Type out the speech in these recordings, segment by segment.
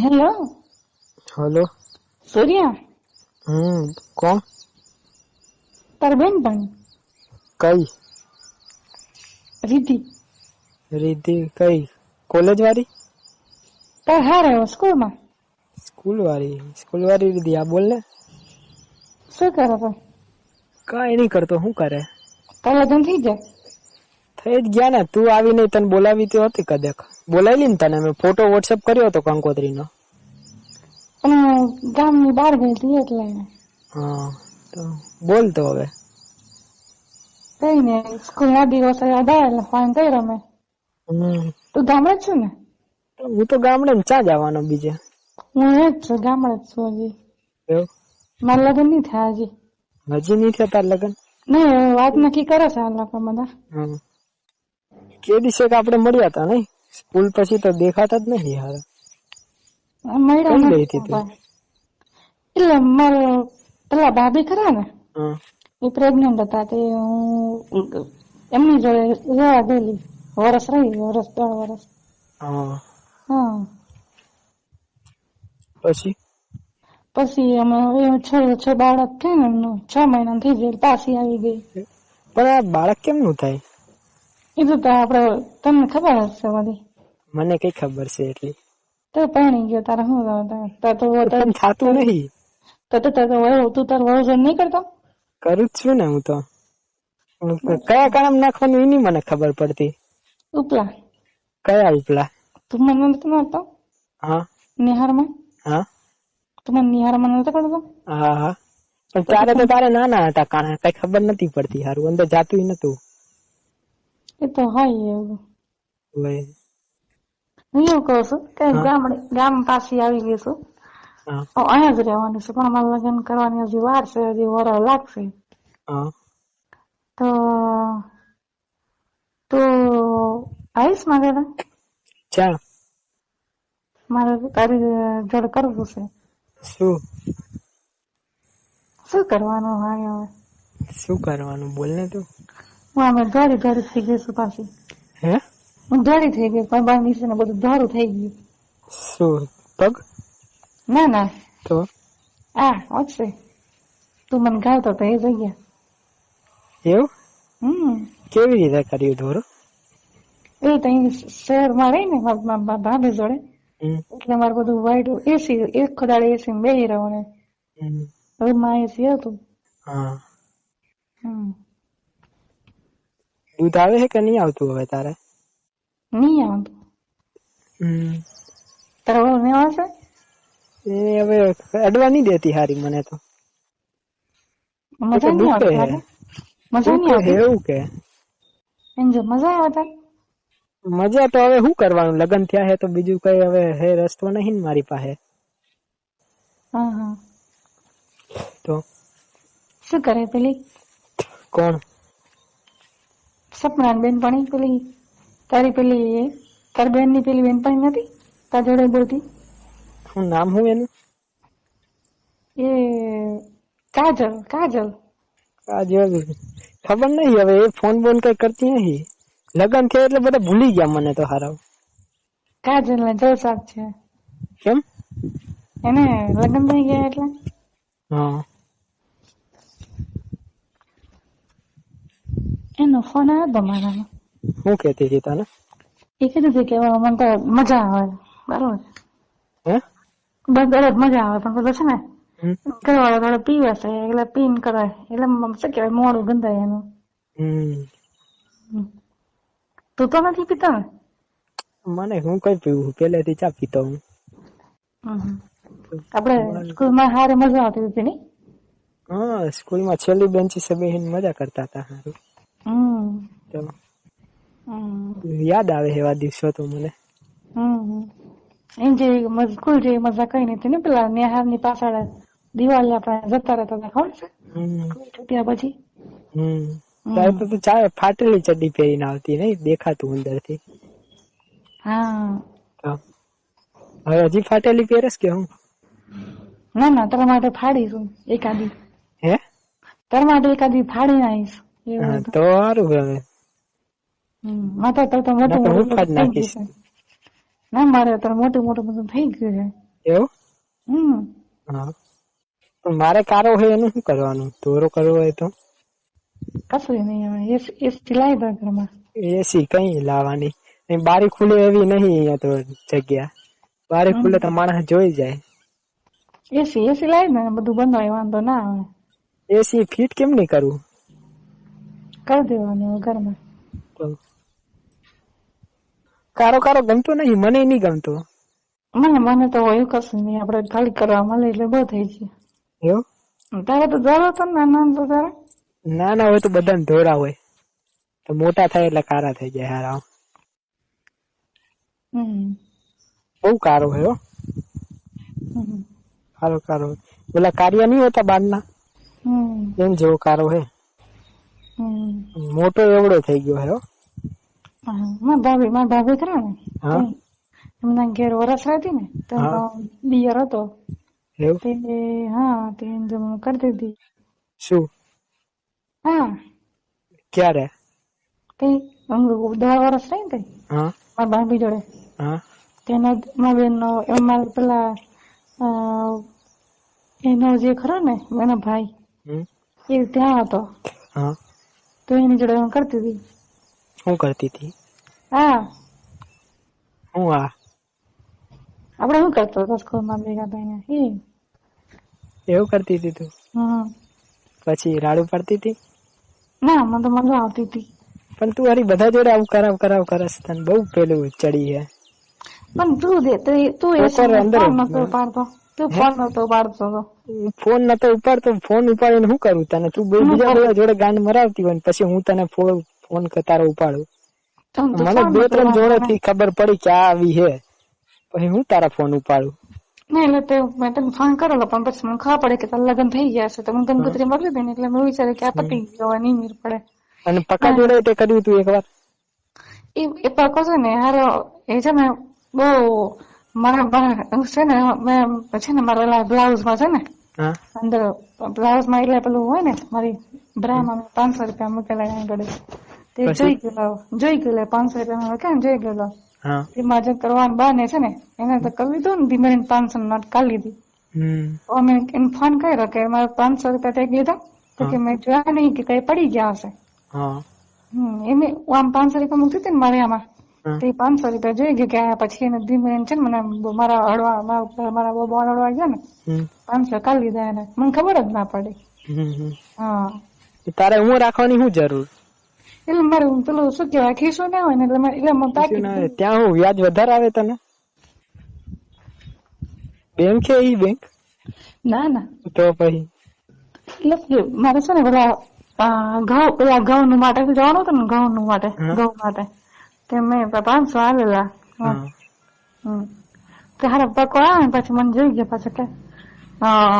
Hello hello સૂર્યા હમ કોણ તાર બેન પણ કઈ રીતિ રીતિ કઈ કોલેજ વાળી તાર હારે સ્કૂલમાં સ્કૂલ વાળી સ્કૂલ વાળી રીતિ આ બોલ ને શું કરે તો કઈ નહીં કરતો શું કરે? તાર લગ્ન થઈ જાય? થઈ જ ગયા ને તું આવી નહીં તને બોલાવી તો હતી કદાચ. બોલાવી ને તને મેં. ફોટો વોટ્સઅપ કર્યો હતો કંકોત્રી નો પણ ગામની બહાર ગઈ એટલે. હા તો બોલ તો હવે. કઈ ને સ્કૂલ ના દિવસે યાદ આવે એટલે ફોન કર્યો મેં. તું ગામડે છું ને? હું તો ગામડે ને ચા જવાનો બીજે? હું એ જ છું ગામડે જ છું હજી. મારા લગ્ન નહીં થયા હજી. હજી નહીં થયા તાર લગન? નહીં વાત નક્કી કરે છે આ લોકો બધા. હમ. કે દિવસે કે આપણે મળ્યા હતા નહીં? સ્કૂલ પછી તો દેખાતા જ નહીં યાર મળ્યા ગઈ હતી તું? એટલે મારે પેલા ભાભી ખરા ને? એ પ્રેગ્નન્ટ હતા તે હું એમની જોડે રહેવા ગયેલી. વરસ રહી વરસ દોઢ વરસ. હા. પછી? પછી અમે છ છ બાળક છે ને એમનું છ મહિના થઈ ગયેલ પાછી આવી ગઈ. પણ આ બાળક કેમનું થાય? એ તો આપડે તમને ખબર હશે બધી. મને કઈ ખબર છે એટલી? તો પાણી ગયો તારે શું તાર તો થાતું નહીં. તો તો તો વયો તું તાર વયો નહીં કરતો? કરું જ છું ને હું તો. કયા કામ નાખવાનું એની મને ખબર પડતી. ઉપલા. કયા ઉપલા? તું મને નતો મારતો? હા. નિહારમાં? હા. તું મને નિહારમાં નતો કરતો? હા હા. પણ ત્યારે તો તારે નાના હતા કારણ કઈ ખબર નથી પડતી. હારું અંદર જાતું નતું. તો હોય એવું હું એવું કહું છું કે ગામડે ગામ પાછી આવી ગઈ છું અહીંયા જ રહેવાનું છે પણ અમારે લગ્ન કરવાની હજી વાર છે હજી વર લાગશે તો તો આવીશ મારે ચાલ મારે તારી જોડે કરવું છે શું શું કરવાનું હા હવે શું કરવાનું બોલ ને તું હું દોડી દોડી થઈ ગઈ છું પાછી. હે? હું દોડી થઈ ગઈ પણ બાર નીચે બધું દોરું થઈ ગયું. શું પગ? ના ના. તો? આ ઓછે. તું મને ગાવતો તો એ જગ્યા એવું? હમ. કેવી રીતે કર્યું ધોરું? એ તો અહીં શહેરમાં રહી ને મારા ભાભી જોડે. એટલે મારે બધું વાઈટ એસી એક ખોદાડે એસી બેહી રહો ને. રૂમમાં એસી હતું. હા. હમ. દૂધ આવે છે કે નહીં આવતું હવે તારે? નહીં આવતું. હમ. તારા વહુ ને આવશે? એ હવે અડવા નહીં દેતી હારી મને તો. મજા નહીં આવતી મજા નહીં આવતી? એવું કે. એમ મજા આવે તારે? મજા તો હવે શું કરવાનું? લગ્ન થયા હે તો બીજું કઈ હવે હે રસ્તો નહીં ને મારી પાસે. હા હા. તો? શું કરે પેલી? કોણ? સપના બેન પેલી તારી પેલી તારી બેનની પેલી બેન પણ નથી તાર જોડે બોલતી. શું નામ હું એનું? એ કાજલ કાજલ. કાજલ. ખબર નહીં હવે એ ફોન બોન કઈ કરતી નહીં. લગન થયા એટલે બધા ભૂલી ગયા મને તો હારા. કાજલ ને જલસાબ છે. કેમ? એને લગન થઈ ગયા એટલે? હા. એનો ફોન આવ્યો મારામાં શું કહેતી હતી તને એ કીધું હતી કે મને તો મજા આવે બરોબર હે બસ મજા આવે પણ પેલો છે ને હમ. થોડો પીવે છે એટલે પીન કરે એટલે શું કેવાય મોડું ગંધાય એનું. તું તો નથી પીતો ને મને હું કઈ પીવું પેલેથી ચા પીતો હું. આપણે સ્કૂલમાં હારે મજા આવતી હતી ને હા સ્કૂલમાં છેલ્લી બેન્ચીસે બેહીને મજા કરતા હતા હારું હમ. યાદ આવે એવા દિવસો તો મને. મજ- સ્કૂલ જેવી મજા કઈ નથી ને પેલા નેહારની પાછળ દિવાળી આપણે જતા રહેતા હતા ખબર છે? છૂટ્યા પછી. હમ. ત્યારે તો ચાલે ફાટેલી ચડ્ડી પહેરીને આવતી નઈ દેખાતું અંદરથી હા. હવે હજી ફાટેલી પહેરસ કે હું? ના ના તારા માટે ફાડીશું એકાદી. હે? તારા માટે એકાદી ફાડી હોય તો. સારું ગમે. મારે તો તો મોટું મોટું ફાડી નાખીશ. ના મારે તો મોટું મોટું બધું થઈ ગયું છે. એવું? હમ. હા. મારે કારો હોય એનું શું કરવાનું? ધોરો કરવો હોય તો? કશું નહીં હવે એસી લાવી દો ઘરમાં. એસી કઈ લાવવાની. બારી ખુલે એવી નહીં અહીંયા તો જગ્યા. બારી ખુલે તો માણસ જોઈ જાય. એસી એસી લાવી ને બધું બંધ હોય વાંધો ના આવે. એસી ફિટ કેમ નહીં કરવું? કરી દેવાનું ઘરમાં. કારો કારો ગમતો નહીં? મને નહીં ગમતો. મને મને તો એવું કશું નહીં. આપણે ખાલી કરવા મળે એટલે બહુ થઈ છે તારે તો જરૂર હતો ને નાના તો તારે? નાના હોય તો બધાને ધોરા હોય. તો મોટા થાય એટલે કારા થઈ જાય હારા. હમ. બહુ કારો હોય હો. હમ. કારો કારો પેલા કાર્ય નહીં હોતા બારના? હમ. એમ જેવો કારો હે હમ મોટો એવડો થઈ ગયો હે મારા ભાભી મારા ભાભી ખરા ને? એમના ઘેર વરસ રહેતી ને તો હા. બિયર હતો. હા તે એમ કરતી હતી શું? હા. ક્યારે? કઈ દસ વરસ રહી ને હા. મારા ભાભી જોડે. હા. તેના મારા બેન નો મારા પેલા એનો જે ખરો ને એનો ભાઈ એ ત્યાં હતો. હા. તો એની જોડે હું કરતી હતી. હું કરતી હતી? હા. હું આ? આપણે શું કરતો હતો સ્કૂલમાં ભેગા થઈને? એ એવું કરતી હતી તું? હમ. પછી રાડું પડતી હતી? ના મને તો મજા આવતી હતી. પણ તું અરે બધા જોડે આવું કરાવ કરાવ કરસ તને બહુ પેલું ચડી હે. પણ તું દે તું એ તો અંદર પાડતો. તું ફોન નતો ઉપાડતો તો. ફોન નતો ઉપાડતો ફોન ઉપાડીને શું કરું તને? તું બે બીજા બધા જોડે ગાંડ મરાવતી હોય પછી હું તને ફોન ફોન તારો ઉપાડું. મને બે ત્રણ જોડે થી ખબર પડી કે આ આવી હે પછી હું તારા ફોન ઉપાડું? નહીં એટલે તે મેં તને ફોન કરેલો પણ પછી મને ખબર પડે કે તારા લગ્ન થઈ ગયા છે. તો હું કંકોત્રી મોકલી દે ને એટલે મેં વિચાર્યું કે આ પતી ગયો નહીં મીર પડે. અને પક્કા જોડે તે કર્યું તું એકવાર? એ એ પાકો છે ને હારો એ છે ને બહુ મારા મારા છે ને મેં છે ને મારા ઓલા બ્લાઉઝમાં છે ને અંદર બ્લાઉઝમાં એટલે પેલું હોય ને મારી બ્રામાં મેં પાંચસો રૂપિયા મૂકેલા જોડે તે જોઈ ગયેલો જોઈ ગયેલો પાંચસો રૂપિયા કેમ જોઈ ગયેલો. હા. એમાં જે કરવાનું બાને છે ને એને તો કરી લીધું ને ધીમે પાંચસો નોટ કાઢી લીધી. તો અમે એને ફોન કર્યો કે મારે પાંચસો રૂપિયા થઈ લીધા તો કે મેં જોયા નહીં કે કઈ પડી ગયા હશે. એમે આમ પાંચસો રૂપિયા મૂકતી હતી ને મારે આમાં. તે પાંચસો રૂપિયા જોઈ ગયું કે પછી એને ધીમે છે ને મને મારા હળવા મારા બહુ બોલ હળવા ગયા ને પાંચસો કાઢી લીધા એને. મને ખબર જ ના પડી. હા. તારે હું રાખવાની શું જરૂર? એટલે મારે પેલું શું કેવાય ખીસું ના હોય ને એટલે મારે એટલે તાકી ત્યાં હું વ્યાજ વધારે આવે તને? બેંક છે ઈ બેંક? ના ના. તો પછી? એટલે મારે છે ને પેલા ઘઉં પેલા ઘઉં નું માટે જવાનું હતું ને ઘઉં નું માટે ઘઉં માટે. આવેલા હા. હમ. તે હારા પકો આવે પછી મને જોઈ ગયા પાછા કે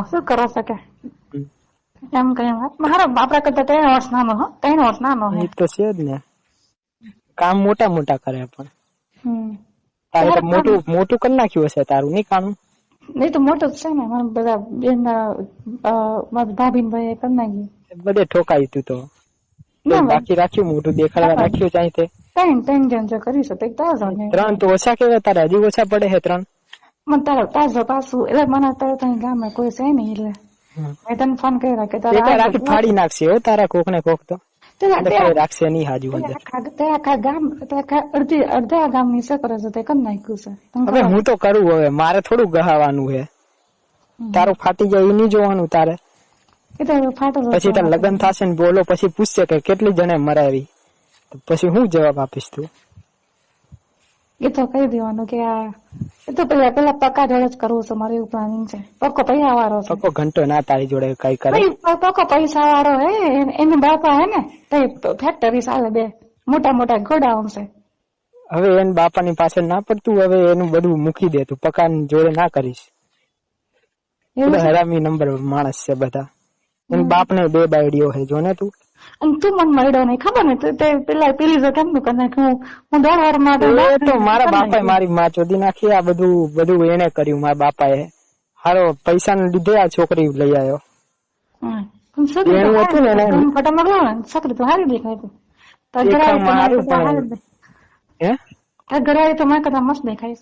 શું કરો શકે એમ કઈ મારો આપડા કરતા ત્રણ વર્ષ નાનો હો ત્રણ વર્ષ નાનો હે. એ તો છે જ ને. કામ મોટા મોટા કરે પણ. તારે તો મોટું મોટું કરી નાખ્યું હશે તારું નહીં કામ નહીં તો મોટું છે ને. મારા બધા બેન મારા ભાભી ભાઈ કરી નાખ્યું. બધે ઠોકાઈ તું તો. બાકી રાખ્યું મોટું દેખાડવા રાખ્યું ચાહી તે? ત્રણ ત્રણ જણ જો કરી શકો એક તાજો ને ત્રણ તો ઓછા કેવાય તારે હજી ઓછા પડે હે ત્રણ. મને તારો તાજો પાછું એટલે મને તારે ત્યાં ગામે કોઈ છે નહીં એટલે. મેં તને ફોન કર્યો કે તારા આખી ફાડી નાખશે હો તારા કોક ને કોક તો તે રાખશે નહીં હાજુ તે આખા ગામ તે અડધી અડધા ગામની છે કરે છે તે કમ નાખ્યું છે? હવે હું તો કરું હવે મારે થોડું ગહાવાનું છે. તારું ફાટી જાય એ નહીં જોવાનું તારે. તો પછી તને લગ્ન થશે ને બોલો પછી પૂછશે કે કેટલી જણે મરાવી. તો પછી હું જવાબ આપીશ તું? એ તો કહી દેવાનું કે આ એ તો પેલા પેલા પક્કા જોડે જ કરવું છે મારું એવું પ્લાનિંગ છે. પક્કો પૈસા વાળો છે. પક્કો ઘંટો ના તારી જોડે કઈ કરે? પક્કો પૈસા વાળો હે એને- બાપા હે ને તે ફેક્ટરી ચાલે બે મોટા મોટા ગોડાઉન છે. હવે એને બાપાની પાછળ ના પડતું હવે એનું બધું મૂકી દે તું પક્કા જોડે ના કરીશ. હરામી નંબર માણસ છે બધા. એન બાપ ને બે બાયડીઓ છે જો ને તું? અને તું મને મળ્યો નહીં ખબર ને તે- પેલા પેલી વખત એમનું કરી નાખ્યું હું દોઢ વારમાં તો મારા બાપાએ મારી માં ચોદી નાખી આ બધું બધું એને કર્યું મારા બાપાએ હારો પૈસા ને લીધે આ છોકરી લઈ આવ્યો હતું ને ફોટા છોકરી તો હારી દેખાય દે- હે ઘરે તો મારી કરતા મસ્ત દેખાય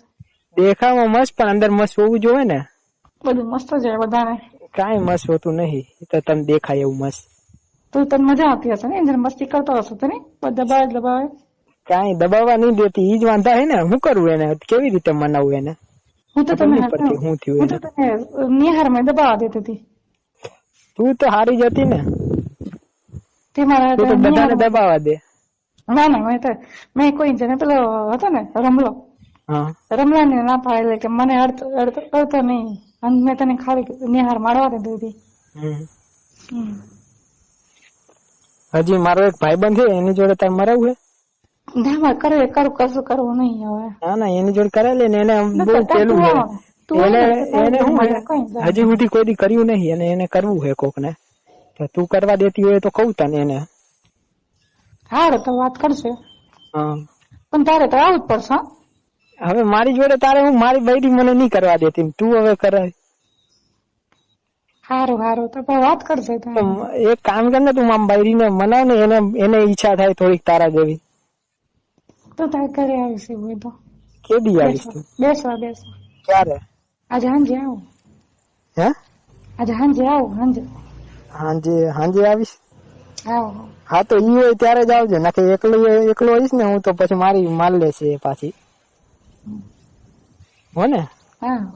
મસ્ત પણ અંદર મસ્ત હોવું જોઈએ ને બધું મસ્ત છે બધાને કાઈ મસ્ત હોતું નહીં તો તમે દેખાય એવું મસ્ત તો તને મજા આવતી હશે ને? એને મસ્તી કરતો હશે તને દબાવે દબાવે. કાંઈ દબાવવા નહીં દેતી. ઈ જ વાંધા હે ને? હું કરવું એને? કેવી રીતે મનાવું એને? હું તો પડતી શું થયું હું તો તને નિહારમાં દબાવા દેતી હતી. તું તો હારી જતી ને. તે મારા તું બધાને દબાવવા દે. ના ના મેં તો મેં કોઈ જને પેલો હતો ને રમલો. હા. રમલા ને ના પાડે કે મને અડતો અડતો અડતો નહીં. અને મેં તને ખાલી નિહાર મારવા દીધી હતી. હમ. હમ. હજી મારો એક ભાઈબંધ છે એની જોડે તાર મરાવું હે ના મારે કરે કરું કશું કરવું નહીં હવે. ના ના એની જોડે કરાવી ને એને બહુ પેલું છે. એને એને હે? હજી સુધી કોઈ દી કર્યું નહીં અને એને કરવું છે કોક ને તો તું કરવા દેતી હોય તો કહું તને એને. હારું તો વાત કરશે. હા. પણ તારે તો આવું જ પડશે હવે મારી જોડે તારે હું મારી બૈરી મને નહીં કરવા દેતી તું હવે કરે હારું સારું તો વાત કરજો એક કામ કર ને તું આમ બૈરીને મનાવ ને એને એને ઈચ્છા થાય થોડીક તારા જેવી. તો તાર ઘરે આવશે હું તો. કે દી આવીશ તું? બેસવા બેસવા ક્યારે? આજે હાંજે આવું. હે? આજે હાંજે આવું હાંજે. હાંજે હાંજે આવીશ? આવો. હા તો ઈ હોય ત્યારે જ આવજો. નાખે એકલો એકલો હોઈશ ને હું તો પછી મારી માલ લેશે પાછી. હો ને હા.